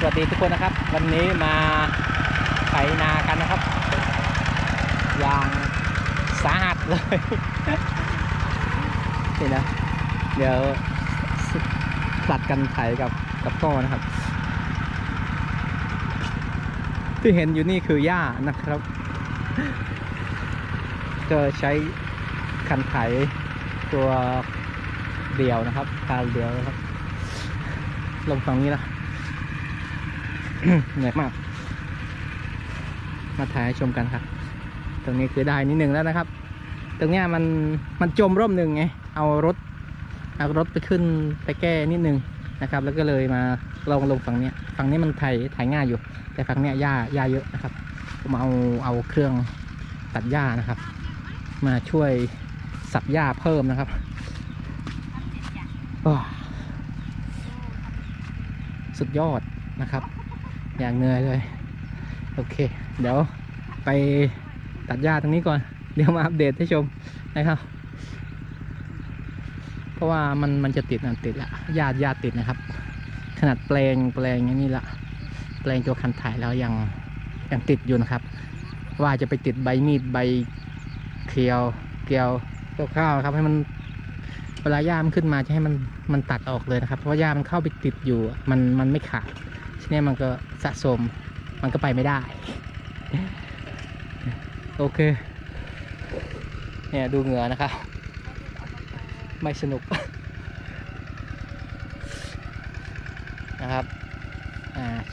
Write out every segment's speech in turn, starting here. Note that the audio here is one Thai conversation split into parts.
สวัสดีทุกคนนะครับ วันนี้มาไถนากันนะครับ อย่างสาหัสเลย นี่นะ เดี๋ยวผลัดกันไถกับกับพ่อนะครับ ที่เห็นอยู่นี่คือหญ้านะครับก็ใช้คันไถตัวเดียวนะครับคาเดียวนะครับ ลงฝั่งนี้นะ เหนื่อยมาก มาถ่ายให้ชมกันครับ ตรงนี้คือได้นิดหนึ่งแล้วนะครับ ตรงเนี้ยมันมันจมร่มหนึ่งไง เอารถเอารถไปขึ้นไปแก้นิดนึงนะครับ แล้วก็เลยมาลองลงฝั่งเนี้ย ฝั่งนี้มันไถไถง่ายอยู่ แต่ฝั่งเนี้ยหญ้าหญ้าเยอะนะครับ ผมเอาเอาเครื่องตัดหญ้านะครับ มาช่วยสับหญ้าเพิ่มนะครับว้าวสุดยอดนะครับ อย่างเหนื่อยเลย โอเค เดี๋ยวไปตัดหญ้าตรงนี้ก่อน เดี๋ยวมาอัปเดตให้ชมนะครับ เพราะว่ามันมันจะติดนะติดละหญ้าหญ้าติดนะครับ ขนาดแปลงแปลงอย่างนี้ละแปลงตัวคันถ่ายแล้วยังยังติดอยู่นะครับ ว่าจะไปติดใบมีดใบเคียวเกลียวข้าวครับให้มันเวลาหญ้ามันขึ้นมาจะให้มันมันตัดออกเลยนะครับ เพราะว่าหญ้ามันเข้าไปติดอยู่ มันมันไม่ขาด ทีนี้มันก็สะสมมันก็ไปไม่ได้ โอเค เนี่ยดูเหงื่อนะครับ ไม่สนุกนะครับ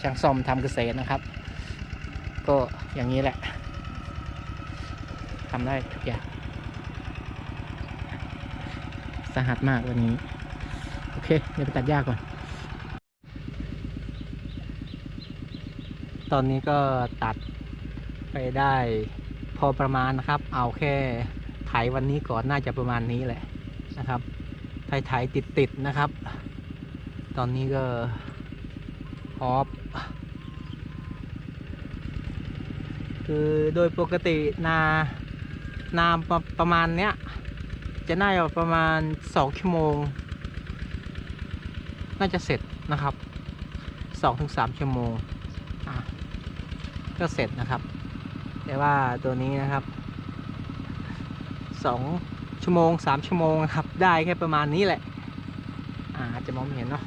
ช่างซ่อมทำเกษตรนะครับ ก็อย่างนี้แหละทำได้ทุกอย่างสาหัสมากวันนี้ โอเค เดี๋ยวไปตัดหญ้าก่อน ตอนนี้ก็ตัดไปได้พอประมาณนะครับ เอาแค่ไถวันนี้ก่อนน่าจะประมาณนี้แหละนะครับไถไถติดติดๆนะครับ ตอนนี้ก็ออฟคือโดยปกตินานาประประมาณเนี้ย จะน่าจะประมาณสองชั่วโมง น่าจะเสร็จนะครับสองถึงสามชั่วโมง ก็เสร็จนะครับ แต่ว่าตัวนี้นะครับสองชั่วโมงสามชั่วโมงนะครับ ได้แค่ประมาณนี้แหละอาจจะมองไม่เห็นเนาะ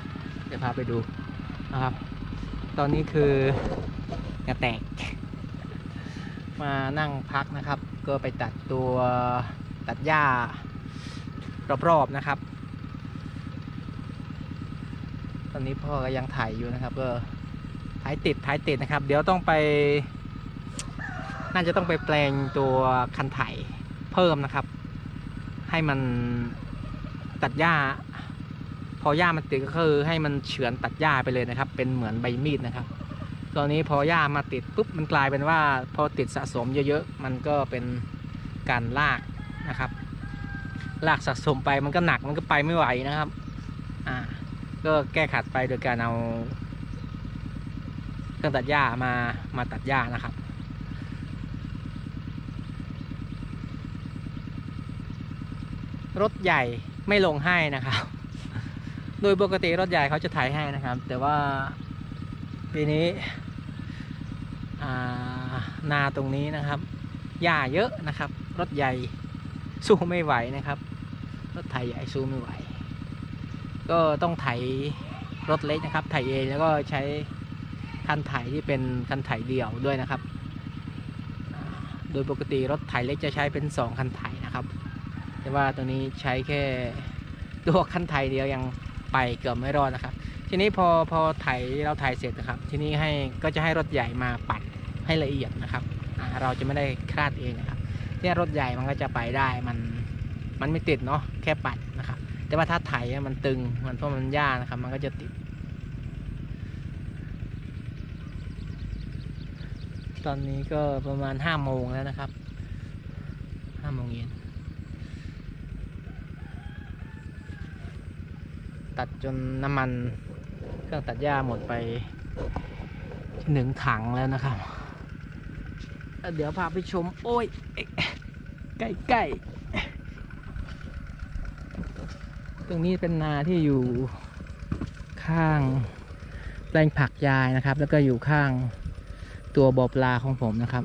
เดี๋ยวพาไปดูนะครับ ตอนนี้คือเหงาแตก มานั่งพักนะครับ ก็ไปตัดตัวตัดหญ้ารอบๆนะครับ ตอนนี้พ่อก็ยังถ่ายอยู่นะครับก็ายติดถ่ายติดนะครับ เดี๋ยวต้องไป น่าจะต้องไปแปลงตัวคันไถเพิ่มนะครับ ให้มันตัดหญ้า พอหญ้ามันติดก็คือ ให้มันเฉือนตัดหญ้าไปเลยนะครับ เป็นเหมือนใบมีดนะครับตอนนี้พอหญ้ามาติดปุ๊บมันกลายเป็นว่า พอติดสะสมเยอะๆมันก็เป็นการลากนะครับลากสะสมไปมันก็หนักมันก็ไปไม่ไหวนะครับ อ่า ก็แก้ขัดไปโดยการเอา เครื่องตัดหญ้ามามาตัดหญ้านะครับ รถใหญ่ไม่ลงให้นะครับ โดยปกติรถใหญ่เขาจะถ่ายให้นะครับ แต่ว่าปีนี้นาตรงนี้นะครับหญ้าเยอะนะครับ รถใหญ่สู้ไม่ไหวนะครับ รถไถใหญ่สู้ไม่ไหว ก็ต้องไถรถเล็กนะครับ ไถเองแล้วก็ใช้ คันไถที่เป็นคันไถเดี่ยวด้วยนะครับ โดยปกติรถไถเล็กจะใช้เป็นสองคันไถนะครับ แต่ว่าตัวนี้ใช้แค่ตัวคันไถเดียวยังไปเกือบไม่รอดนะครับ ทีนี้พอพอไถเราไถเสร็จนะครับ ทีนี้ให้ก็จะให้รถใหญ่มาปัดให้ละเอียดนะครับ เราจะไม่ได้คลาดเองนะครับเนี่ยรถใหญ่มันก็จะไปได้มันมันไม่ติดเนาะแค่ปัดนะครับ แต่ว่าถ้าไถมันตึงมันเพราะมันยานะครับ มันก็จะติด ตอนนี้ก็ประมาณห้าโมงแล้วนะครับห้าโมงเย็นตัดจนน้ำมันเครื่องตัดหญ้าหมดไปหนึ่งถังแล้วนะครับ เดี๋ยวพาไปชม โอ้ยใกล้ๆตรงนี้เป็นนาที่อยู่ข้างแปลงผักยายนะครับ แล้วก็อยู่ข้าง ตัวบ่อปลาของผมนะครับ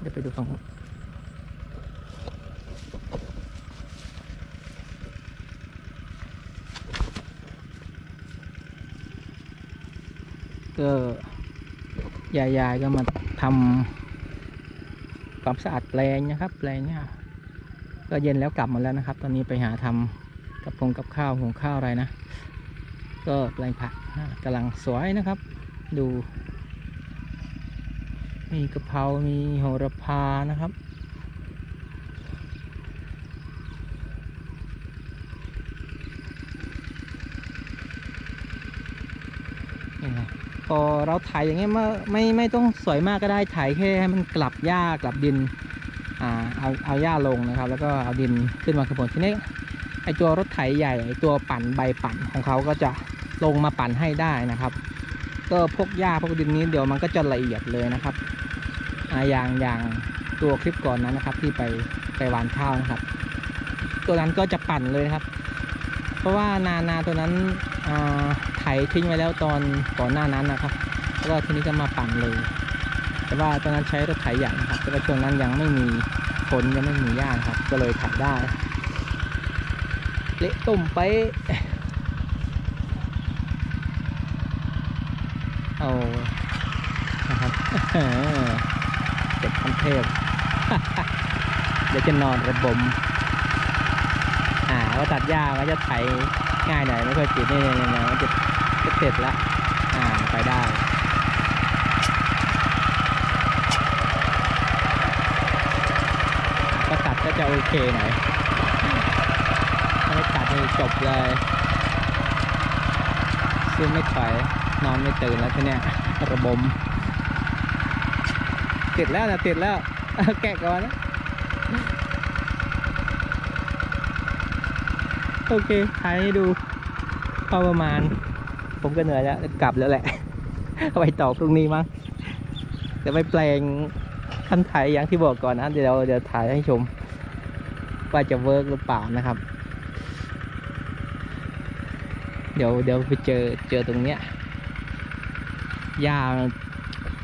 เดี๋ยวไปดูฝั่งก็ยายๆก็มาทำความสะอาดแปลงนะครับแปลงเนี่ยก็เย็นแล้วกลับมาแล้วนะครับ ตอนนี้ไปหาทำ กับพงกับข้าวหุงข้าวอะไรนะ ก็แปลงผักกำลังสวยนะครับ ดู มีกะเพรา มีโหระพานะครับพอเราถ่ายอย่างเงี้ยไม่ไม่ไม่ต้องสวยมากก็ได้ถ่ายแค่ให้มันกลับหญ้ากลับดินอ่าเอาเอาหญ้าลงนะครับ แล้วก็เอาดินขึ้นมาข้างบนทีนี้ ไอตัวรถไถใหญ่ไอตัวปั่นใบปั่นของเขาก็จะลงมาปั่นให้ได้นะครับ ก็พวกหญ้าพวกดินนี้เดี๋ยวมันก็จะละเอียดเลยนะครับอย่างอย่างตัวคลิปก่อนนั้นนะครับ ที่ไปไปหวานข้าวนะครับ ตัวนั้นก็จะปั่นเลยนะครับ เพราะว่านานาตัวนั้นไถทิ้งไว้แล้วตอนก่อนหน้านั้นนะครับแล้วก็ทีนี้ก็มาปั่นเลย แต่ว่าตอนนั้นใช้รถไถใหญ่นะครับแต่ว่าช่วงนั้นยังไม่มีฝนยังไม่มีหญ้าครับ ก็เลยไถได้ เละตุ่มไป เอานะครับเด็กคันเทพเดี๋ยวจะนอนระบม อ่าว่าตัดหญ้าก็จะไถง่ายหน่อยไม่ค่อยติดนี่นี่นี่มันจะจะเสร็จละอ่าไปได้ก็ตัดก็จะโอเคหน่อย จบเลยซึ่งไม่ถอยนอนไม่ตื่นแล้วทีเนี้ยระบม ติดแล้วนะติดแล้ว แกะก่อนนะโอเคถ่ายให้ดูพอประมาณ ผมก็เหนื่อยแล้ว กลับแล้วแหละไปต่อพรุ่งนี้มั้งเดี๋ยวไปแปลงคันไถอย่างที่บอกก่อนนะ เดี๋ยวเดี๋ยวถ่ายให้ชม ว่าจะเวิร์กหรือเปล่านะครับ เดี๋ยวเดี๋ยวไปเจอเจอตรงเนี้ยหญ้า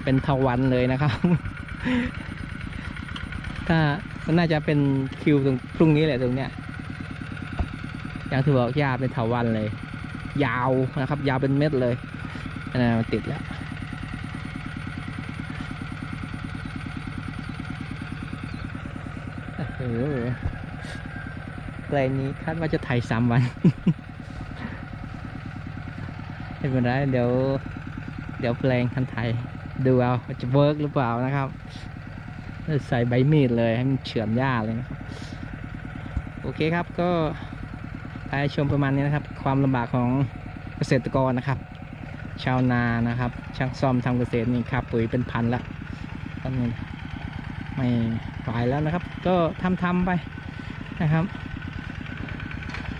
เป็นทวันเลยนะครับ ถ้ามันน่าจะเป็นคิวตรงพรุ่งนี้แหละตรงเนี้ยอย่างที่บอกหญ้าเป็นเถาวันเลย ยาวนะครับ ยาวเป็นเม็ดเลยนนั้นมันติดแล้วเออแปลงนี้คาดว่าจะไถสามวัน ไม่เป็นไรเดี๋ยว เดี๋ยวแปลงคันไทยดูเอาจะเวิร์กหรือเปล่านะครับใส่ใบมีดเลยให้มันเฉือนหญ้าเลยนะครับ โอเคครับก็ไปชมประมาณนี้นะครับ ความลำบากของเกษตรกรนะครับ ชาวนานะครับ ช่างซ่อมทำเกษตรนี่ครับปุ๋ยเป็นพันละตอนนี้ไม่ไหวแล้วนะครับ ก็ทำทำไปนะครับ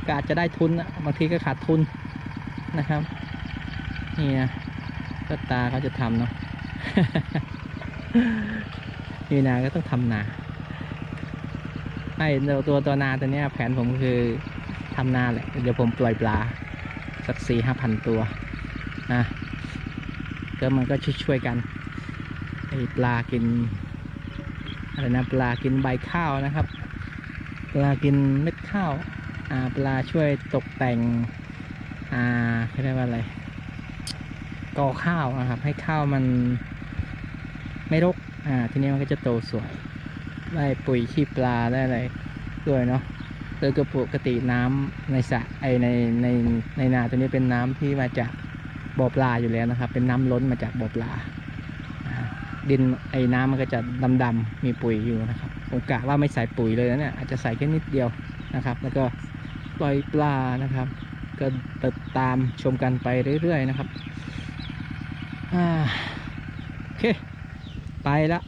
ก็อาจจะได้ทุนนะบางทีก็ขาดทุนนะครับ นี่นะก็ตาเขาจะทำเนาะมีนาก็ต้องทำนาไอ้ตัวตัวตัวนาตัวเนี้ยแผนผมคือทำนาแหละ เดี๋ยวผมปล่อยปลา สักสี่ห้าพันตัวนะก็มันก็ช่วยๆกันไอ้ปลากินอะไรนะปลากินใบข้าวนะครับ ปลากินเม็ดข้าวอ่าปลาช่วยตกแต่งอ่าเรียกว่าอะไร กอข้าวนะครับ ให้ข้าวมันไม่รกอ่าทีนี้มันก็จะโตสวย ได้ปุ๋ยขี้ปลาได้อะไรด้วยเนาะโดยปกติน้ำในสระไอในในในนาตัวนี้เป็นน้ำที่มาจากบ่อปลาอยู่แล้วนะครับ เป็นน้ำล้นมาจากบ่อปลา ดินไอ้น้ำมันก็จะดำๆมีปุ๋ยอยู่นะครับผมกะว่าไม่ใส่ปุ๋ยเลยนะเนี่ยอาจจะใส่แค่นิดเดียวนะครับ แล้วก็ปล่อยปลานะครับ ก็ติดตามชมกันไปเรื่อยๆนะครับ โอเค ไปละ